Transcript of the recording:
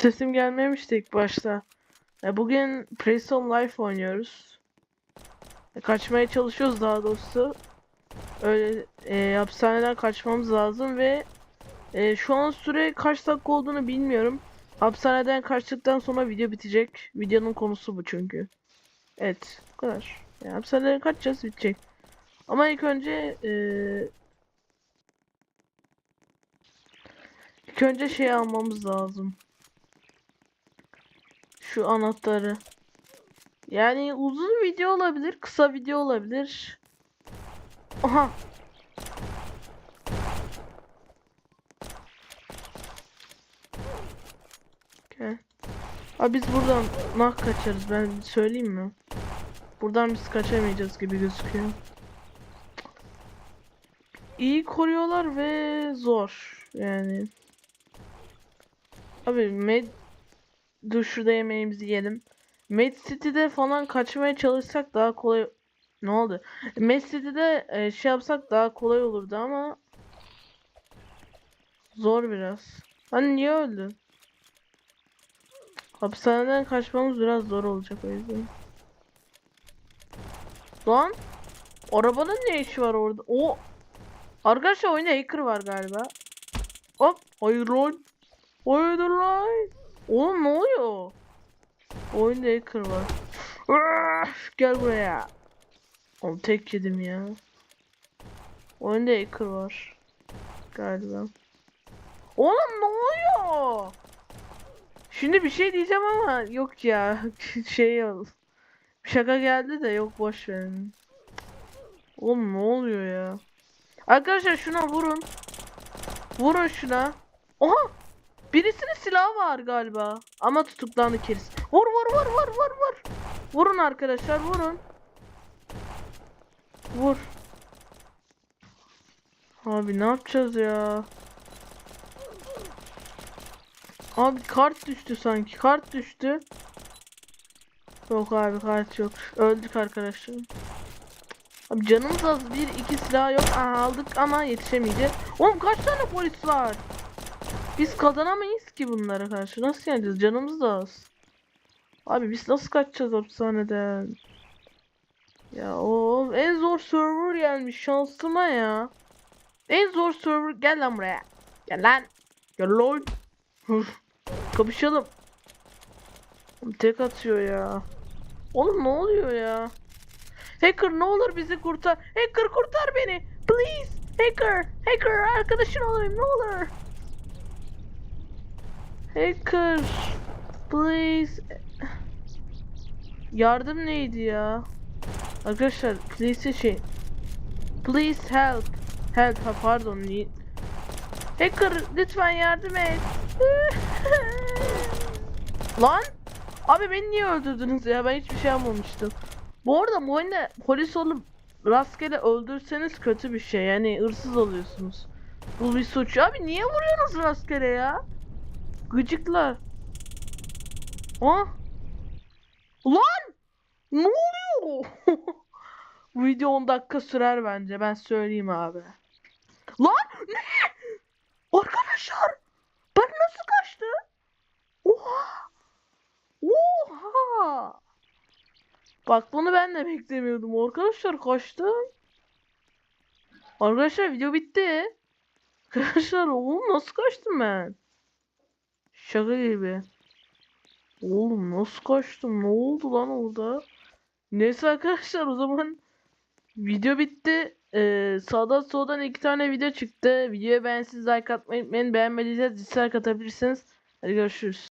Sesim gelmemişti ilk başta. E, bugün Prison Life oynuyoruz. E, kaçmaya çalışıyoruz daha doğrusu. Öyle e, hapishaneden kaçmamız lazım ve e, şu an süre kaç dakika olduğunu bilmiyorum. Hapishaneden kaçtıktan sonra video bitecek. Videonun konusu bu çünkü. Evet, bu kadar. Yani hapishaneden kaçacağız bitecek. Ama ilk önce e, ilk önce şey almamız lazım. Şu anahtarı. Yani uzun video olabilir, kısa video olabilir. Aha. Okay. Abi biz buradan nah kaçarız ben söyleyeyim mi? Buradan biz kaçamayacağız gibi gözüküyor. İyi koruyorlar ve zor yani. Abi med Dur şurada yemeğimizi yiyelim. Med City'de falan kaçmaya çalışsak daha kolay ne oldu? Med City'de e, şey yapsak daha kolay olurdu ama zor biraz. Hani niye öldün? Hapishaneden kaçmamız biraz zor olacak o yüzden. Lan arabanın ne işi var orada? O Arkadaşlar oyunda hacker var galiba. Hop hayır lan. Hayırdır lan. Oğlum ne oluyor? Oyunda hacker var. Üf, Gel buraya. Oğlum tek yedim ya. Oyunda hacker var. Galiba. Oğlum ne oluyor? Şimdi bir şey diyeceğim ama yok ya. şey ol. Şaka geldi de yok boş verin. Oğlum ne oluyor ya? Arkadaşlar şuna vurun. Vurun şuna. Oha! Birisinin silahı var galiba. Ama tutuklandı kerisi. Vur vur vur vur vur vur. Vurun arkadaşlar vurun. Vur. Abi ne yapacağız ya? Abi kart düştü sanki. Kart düştü. Yok abi kart yok. Öldük arkadaşlar. Abi canımız az. Bir iki silah yok. Aha, aldık ama yetişemeyeceğiz. Oğlum kaç tane polis var? Biz kazanamayız ki bunlara karşı. Nasıl yeneceğiz? Canımız da az. Abi biz nasıl kaçacağız hapishaneden? Ya o en zor server gelmiş şansıma ya. En zor server gel lan buraya. Gel lan. Gel lan. Kapışalım. Tek atıyor ya. Oğlum ne oluyor ya? Hacker ne olur bizi kurtar. Hacker kurtar beni. Please. Hacker. Hacker arkadaşın olayım ne olur. Hacker. Please. Yardım neydi ya? Arkadaşlar please şey. Please help. Help ha pardon. Hacker lütfen yardım et. Lan. Abi beni niye öldürdünüz ya? Ben hiçbir şey yapmamıştım. Bu arada bu oyunda polis olup rastgele öldürseniz kötü bir şey. Yani hırsız oluyorsunuz. Bu bir suç. Abi niye vuruyorsunuz rastgele ya? Gıcıklar. Ah. Lan! Ne oluyor? Video 10 dakika sürer bence. Ben söyleyeyim abi. Lan! Ne? Arkadaşlar! Ben nasıl kaçtı? Oha! Oha! Bak bunu ben de beklemiyordum. Arkadaşlar kaçtım. Arkadaşlar video bitti. Arkadaşlar oğlum nasıl kaçtım ben? Şaka gibi. Oğlum nasıl kaçtım? Ne oldu lan orada? Neyse arkadaşlar o zaman video bitti. Ee, sağdan soldan iki tane video çıktı. Videoya beğensiz like atmayı unutmayın. Beğenmediyseniz dislike atabilirsiniz. Hadi görüşürüz.